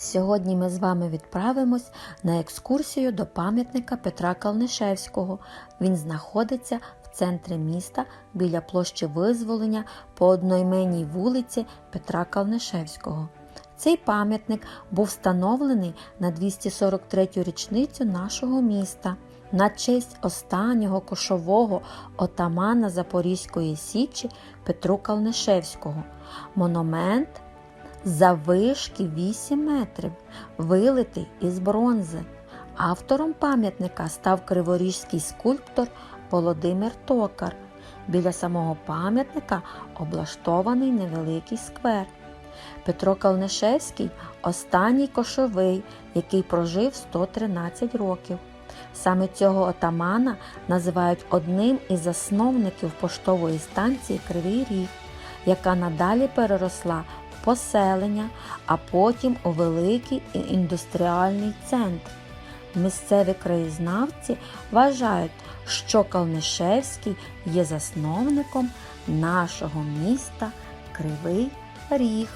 Сьогодні ми з вами відправимось на екскурсію до пам'ятника Петра Калнишевського. Він знаходиться в центрі міста біля площі Визволення по одноіменній вулиці Петра Калнишевського. Цей пам'ятник був встановлений на 243-ю річницю нашого міста на честь останнього кошового отамана Запорізької Січі Петру Калнишевського. Монумент завишки 8 метрів, вилитий із бронзи. Автором пам'ятника став криворіжський скульптор Володимир Токар. Біля самого пам'ятника облаштований невеликий сквер. Петро Калнишевський останній кошовий, який прожив 113 років. Саме цього отамана називають одним із засновників поштової станції Кривий Ріг, яка надалі переросла поселення, а потім у великий індустріальний центр. Місцеві краєзнавці вважають, що Калнишевський є засновником нашого міста Кривий Ріг.